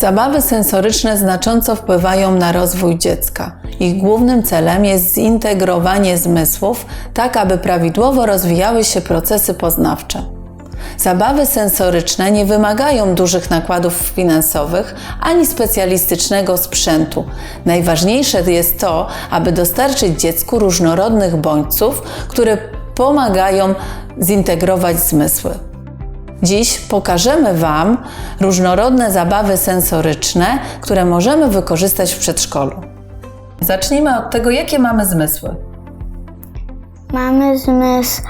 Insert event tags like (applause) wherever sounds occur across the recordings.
Zabawy sensoryczne znacząco wpływają na rozwój dziecka. Ich głównym celem jest zintegrowanie zmysłów, tak aby prawidłowo rozwijały się procesy poznawcze. Zabawy sensoryczne nie wymagają dużych nakładów finansowych ani specjalistycznego sprzętu. Najważniejsze jest to, aby dostarczyć dziecku różnorodnych bodźców, które pomagają zintegrować zmysły. Dziś pokażemy Wam różnorodne zabawy sensoryczne, które możemy wykorzystać w przedszkolu. Zacznijmy od tego, jakie mamy zmysły. Mamy zmysł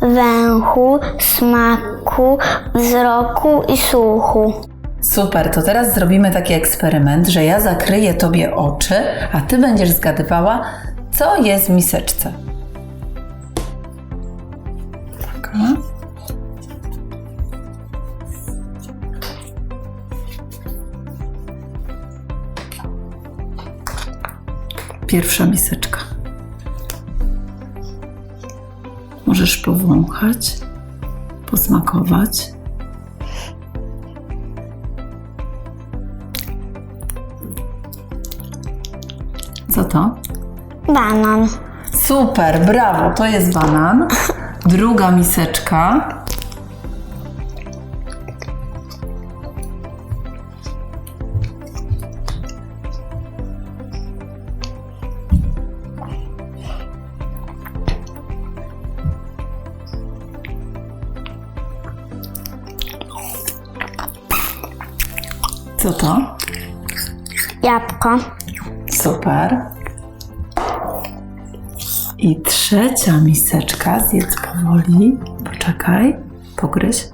węchu, smaku, wzroku i słuchu. Super, to teraz zrobimy taki eksperyment, że ja zakryję Tobie oczy, a Ty będziesz zgadywała, co jest w miseczce. Taka. Pierwsza miseczka. Możesz powąchać, posmakować. Co to? Banan. Super, brawo, to jest banan. Druga miseczka. Co to? Jabłko. Super. I trzecia miseczka, zjedz powoli. Poczekaj, pogryź.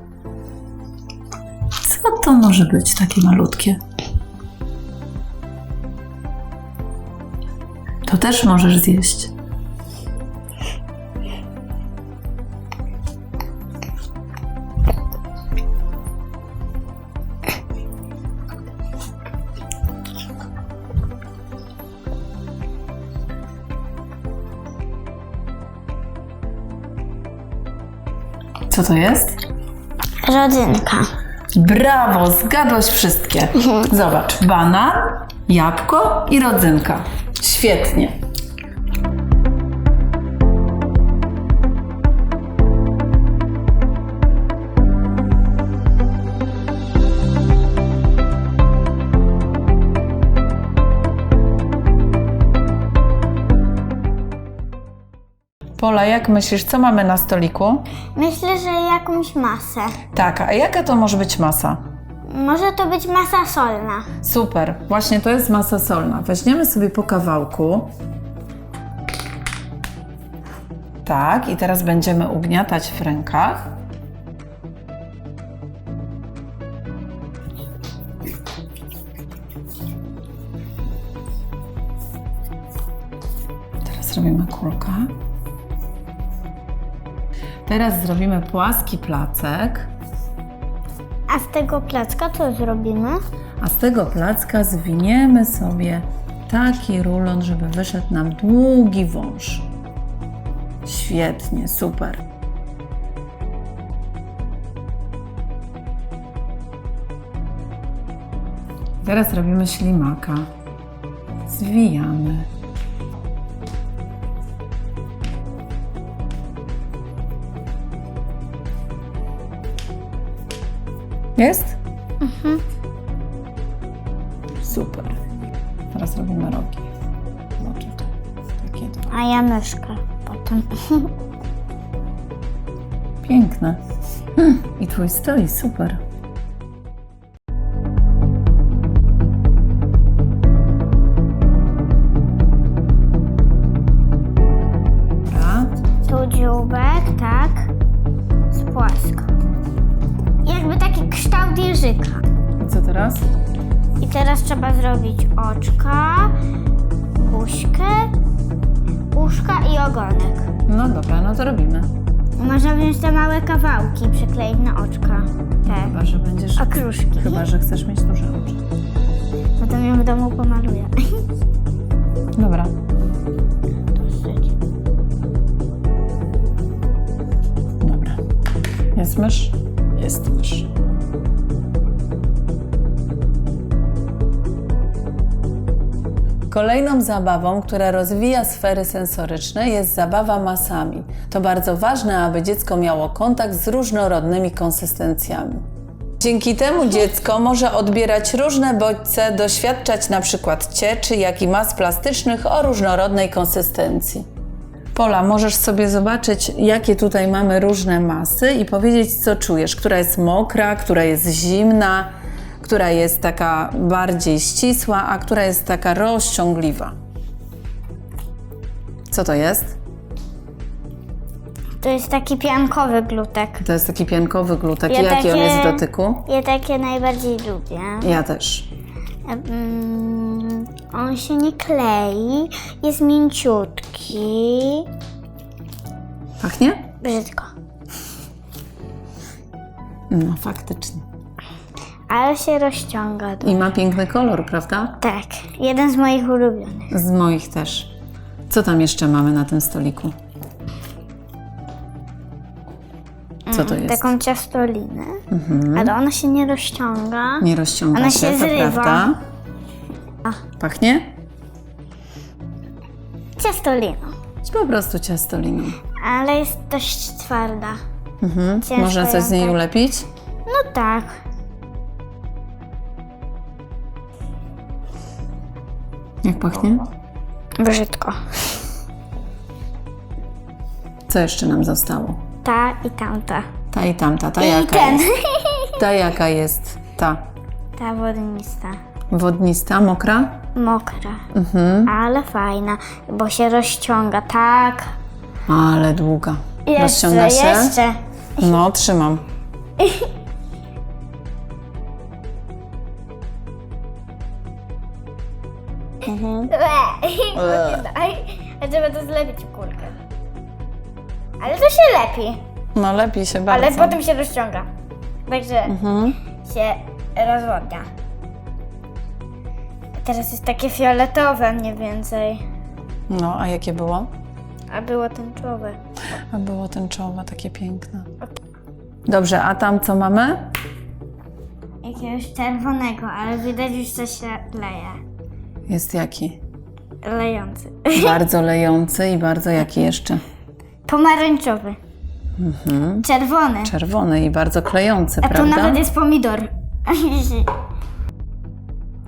Co to może być takie malutkie? To też możesz zjeść. Co to jest? Rodzynka. Brawo, zgadłaś wszystkie. Zobacz, banan, jabłko i rodzynka. Świetnie. Pola, jak myślisz, co mamy na stoliku? Myślę, że jakąś masę. Tak, a jaka to może być masa? Może to być masa solna. Super, właśnie to jest masa solna. Weźmiemy sobie po kawałku. Tak, i teraz będziemy ugniatać w rękach. Teraz robimy kulkę. Teraz zrobimy płaski placek. A z tego placka co zrobimy? A z tego placka zwiniemy sobie taki rulon, żeby wyszedł nam długi wąż. Świetnie, super. Teraz robimy ślimaka. Zwijamy. Jest? Super. Teraz robimy rogi. Zobaczcie. Takie dwa. A ja myszkę potem. (laughs) Piękne. Mm, I twój stoi, super. I co teraz? I teraz trzeba zrobić oczka, buźkę, uszka i ogonek. No dobra, no to robimy. Można wziąć te małe kawałki przykleić na oczka. Te Chyba, że będziesz... okruszki. Chyba, że chcesz mieć duże oczy. Potem ją w domu pomaluję. (laughs) Dobra. Dobra. Jest mysz? Jest mysz. Kolejną zabawą, która rozwija sfery sensoryczne, jest zabawa masami. To bardzo ważne, aby dziecko miało kontakt z różnorodnymi konsystencjami. Dzięki temu dziecko może odbierać różne bodźce, doświadczać przykład cieczy, jak i mas plastycznych o różnorodnej konsystencji. Pola, możesz sobie zobaczyć, jakie tutaj mamy różne masy i powiedzieć, co czujesz, która jest mokra, która jest zimna, która jest taka bardziej ścisła, a która jest taka rozciągliwa. Co to jest? To jest taki piankowy glutek. To jest taki piankowy glutek. Ja Jaki on takie- jest w dotyku? Ja takie najbardziej lubię. Ja też. Mm, on się nie klei, jest mięciutki. Pachnie? Brzydko. No, faktycznie. Ale się rozciąga. I ma piękny kolor, prawda? Tak, jeden z moich ulubionych. Z moich też. Co tam jeszcze mamy na tym stoliku? Co to jest? Taką ciastolinę. Ale ona się nie rozciąga. Nie rozciąga Ona się, się to zrywa. prawda? Pachnie? Ciastolina. Po prostu ciastoliną. Ale jest dość twarda. Mhm. Ciężko Można coś ją z niej tak- ulepić? No tak. Jak pachnie? Brzydko. Co jeszcze nam zostało? Ta i tamta. Ta i tamta. Ta I jaka ten. jest? (laughs) Ta jaka jest? Ta. Ta wodnista. Wodnista, mokra? Mokra. Ale fajna, bo się rozciąga. Tak. Ale długa. Jeszcze, Rozciąga się? jeszcze. No, trzymam. (laughs) Daj, a trzeba to zlepić w kulkę. Ale to się lepi. No, lepiej się bardzo. Ale potem się rozciąga. Także Mhm. się rozwodnia. Teraz jest takie fioletowe mniej więcej. No, a jakie było? A było tęczowe. A było tęczowe, takie piękne. Dobrze, a tam co mamy? Jakiegoś czerwonego, ale widać już co się leje. Jest jaki? Lejący. Bardzo lejący i bardzo jaki jeszcze? Pomarańczowy. Czerwony. Czerwony i bardzo klejący, A tu prawda? nawet jest pomidor. (laughs)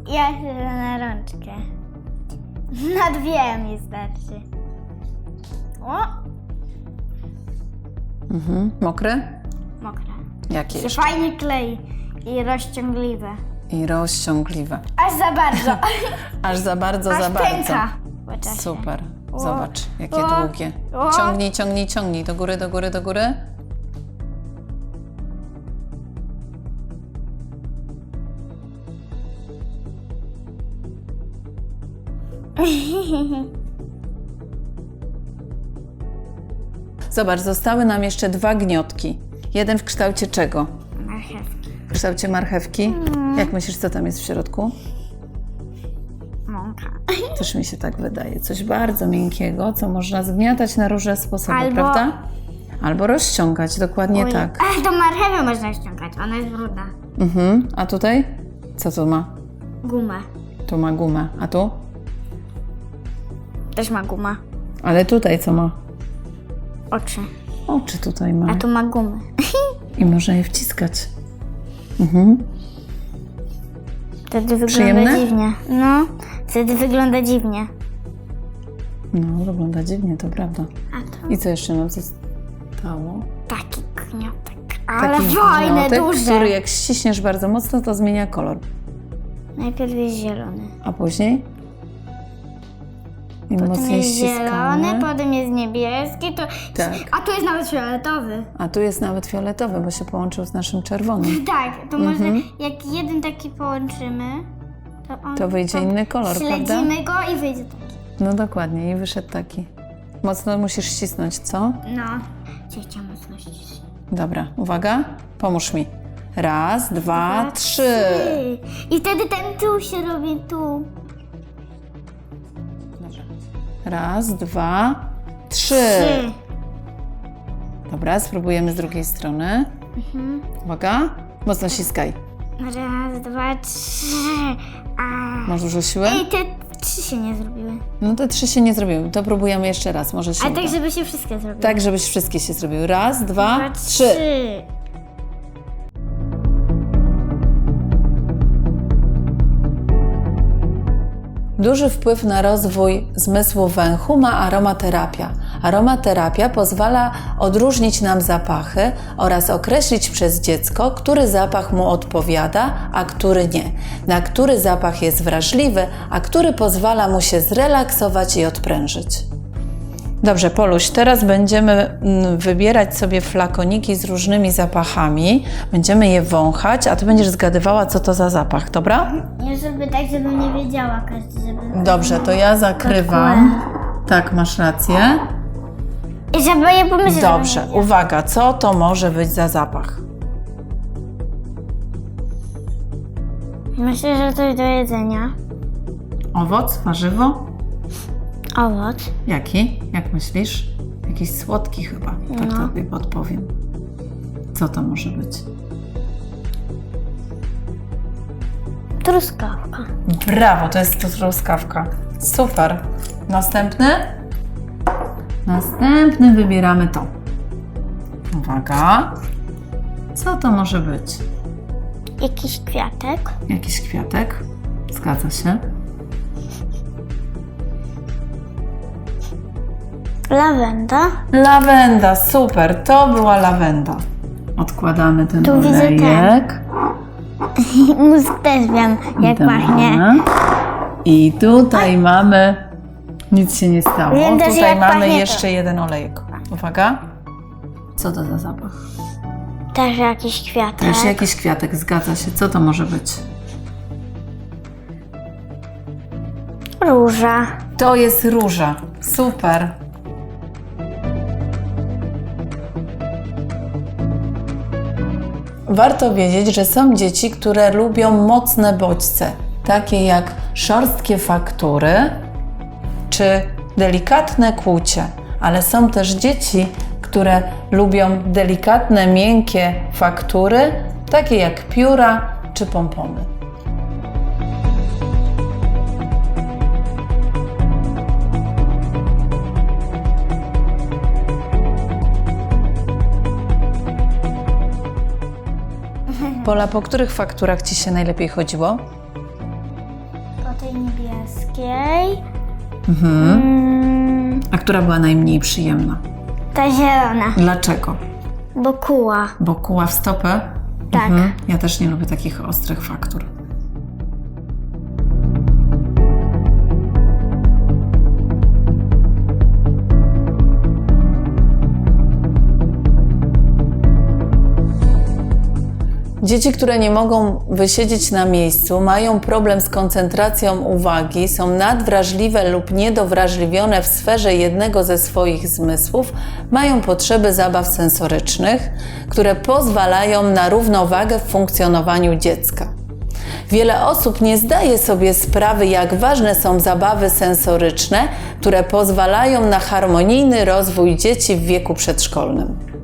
Ja się na rączkę. Na dwie mi starczy. O! Mhm. Mokry? Mokre. Jakie Się jeszcze? fajnie klei i rozciągliwe. I rozciągliwe. Aż za bardzo. (laughs) Aż za bardzo, Aż za bardzo. pęka. po czasie. Super. Zobacz, jakie o, długie. o. Ciągnij, ciągnij, ciągnij. Do góry, do góry, do góry. (laughs) Zobacz, zostały nam jeszcze dwa gniotki. Jeden w kształcie czego? Marchewki. Kształcie marchewki. Jak myślisz, co tam jest w środku? Mąka. Też mi się tak wydaje. Coś bardzo miękkiego, co można zgniatać na różne sposoby, Albo- prawda? Albo rozciągać, dokładnie Oj. tak. A, to marchewę można ściągać, ona jest brudna. Mhm. A tutaj? Co tu ma? Gumę. Tu ma gumę. A tu? Też ma gumę. Ale tutaj co ma? Oczy. Oczy tutaj ma. A tu ma gumę. I można je wciskać. Mhm. Wtedy wygląda Przyjemne? dziwnie. No, wtedy wygląda dziwnie. No, wygląda dziwnie, to prawda. A to I co jeszcze nam zostało? taki kniotek. Ale Taki fajne, gniotek, duże. który jak ściśniesz bardzo mocno, to zmienia kolor. Najpierw jest zielony. A później? Im Potem mocniej jest ściskamy. zielony, potem jest niebieski, to... Tak. a tu jest nawet fioletowy. A tu jest nawet fioletowy, bo się połączył z naszym czerwonym. (laughs) Tak, to może jak jeden taki połączymy, to on... Mhm. To wyjdzie inny kolor, prawda? Śledzimy go i wyjdzie taki. No dokładnie, i wyszedł taki. Mocno musisz ścisnąć, co? No, ciecia mocno ścisnąć. Dobra, uwaga, pomóż mi. Raz, dwa, trzy. I wtedy ten tu się robi tu. Raz, dwa, trzy. Trzy. Dobra, spróbujemy z drugiej strony. Mhm. Uwaga, mocno ściskaj. Raz, dwa, trzy. A. Masz dużo siły? Ej, te, Trzy się nie zrobiły. No te trzy się nie zrobiły. To próbujemy jeszcze raz, może się Ale uda. tak, żeby się wszystkie zrobiły. Tak, żebyś wszystkie się zrobiły. Raz, dwa, Dwa, trzy. Duży wpływ na rozwój zmysłu węchu ma aromaterapia. Aromaterapia pozwala odróżnić nam zapachy oraz określić przez dziecko, który zapach mu odpowiada, a który nie, na który zapach jest wrażliwy, a który pozwala mu się zrelaksować i odprężyć. Dobrze, Poluś, teraz będziemy mm, wybierać sobie flakoniki z różnymi zapachami. Będziemy je wąchać, a ty będziesz zgadywała, co to za zapach, dobra? Nie, żeby tak, żebym nie wiedziała każdy, żeby... Dobrze, to ja zakrywam. Tak, masz rację. I żeby ja pomyśleć, Dobrze, uwaga, co to może być za zapach? Myślę, że coś do jedzenia. Owoc, warzywo? Owoc. Jaki? Jak myślisz? Jakiś słodki chyba, tak tobie podpowiem. Co to może być? Truskawka. Brawo, to jest to truskawka. Super. Następny? Następny wybieramy to. Uwaga. Co to może być? Jakiś kwiatek. Jakiś kwiatek? Zgadza się. Lawenda. Lawenda, super. To była lawenda. Odkładamy ten Tu widzę olejek. (laughs) Mózg też wiem, jak Dobra. pachnie. I tutaj mamy. Nic się nie stało. Wiem też, tutaj jak mamy pachnie to. jeszcze jeden olejek. Uwaga. Co to za zapach? Też jakiś kwiatek. Też jakiś kwiatek, zgadza się. Co to może być? Róża. To jest róża. Super. Warto wiedzieć, że są dzieci, które lubią mocne bodźce, takie jak szorstkie faktury czy delikatne kłucie, ale są też dzieci, które lubią delikatne, miękkie faktury, takie jak pióra czy pompony. Pola, po których fakturach Ci się najlepiej chodziło? Po tej niebieskiej. Mm, A która była najmniej przyjemna? ta zielona. Dlaczego? Bo kuła. Bo kuła w stopę? Tak. Mhm. Ja też nie lubię takich ostrych faktur. Dzieci, które nie mogą wysiedzieć na miejscu, mają problem z koncentracją uwagi, są nadwrażliwe lub niedowrażliwione w sferze jednego ze swoich zmysłów, mają potrzeby zabaw sensorycznych, które pozwalają na równowagę w funkcjonowaniu dziecka. Wiele osób nie zdaje sobie sprawy, jak ważne są zabawy sensoryczne, które pozwalają na harmonijny rozwój dzieci w wieku przedszkolnym.